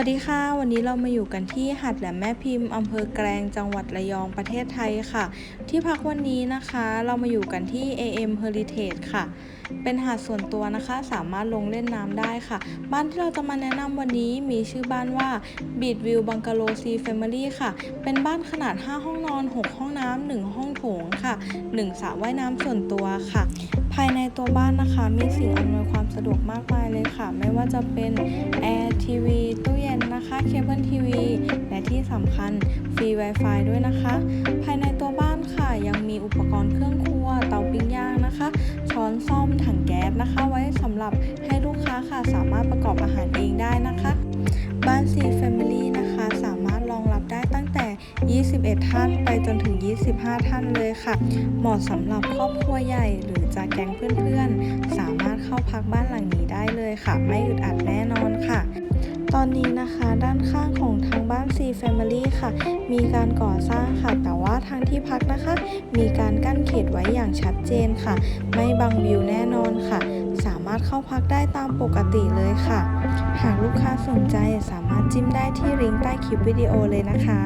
วัสดีค่ะ วันนี้เรามาอยู่กันที่หาดแหลมแม่พิมพ์อำเภอแกลงจังหวัดระยองประเทศไทยค่ะ ที่พักวันนี้นะคะเรามาอยู่กันที่ AM Heritage ค่ะ เป็นหาดส่วนตัวนะคะ สามารถลงเล่นน้ำได้ค่ะ บ้านที่เราจะมาแนะนำวันนี้มีชื่อบ้านว่า Beach View Bungalow Sea Family ค่ะ เป็นบ้านขนาด 5 ห้องนอน 6 ห้องน้ำ1ห้องโถงค่ะ 1สระว่ายน้ำส่วนตัวค่ะ ภายในตัวบ้านนะคะ มีสิ่งอำนวยความสะดวกมากมายเลยค่ะ ไม่ว่าจะเป็นแอร์ทีวี ทีวี และที่สำคัญฟรี Wi-Fi ด้วยนะคะ ภายในตัวบ้านค่ะยังมีอุปกรณ์เครื่องครัว เตาปิ้งย่างนะคะ ช้อนซ่อมถังแก๊สนะคะ ไว้สำหรับให้ลูกค้าค่ะสามารถประกอบอาหารเองได้นะคะบ้าน C Family นะคะสามารถรองรับได้ตั้งแต่ 21 ท่านไปจนถึง 25 ท่านเลยค่ะ เหมาะสำหรับครอบครัวใหญ่หรือจะแก๊งเพื่อนๆ สามารถเข้าพักบ้านหลังนี้ได้เลยค่ะ ไม่อึดอัดแน่นอนค่ะ ตอนนี้นะคะด้านข้างของ C Family ค่ะ มีการก่อสร้างค่ะ แต่ว่าทางที่พักนะคะ มีการกั้นเขตไว้อย่างชัดเจนค่ะ ไม่บังวิวแน่นอนค่ะ สามารถเข้าพักได้ตามปกติเลยค่ะ หากลูกค้าสนใจสามารถจิ้มได้ที่ลิงก์ใต้คลิปวิดีโอเลยนะคะ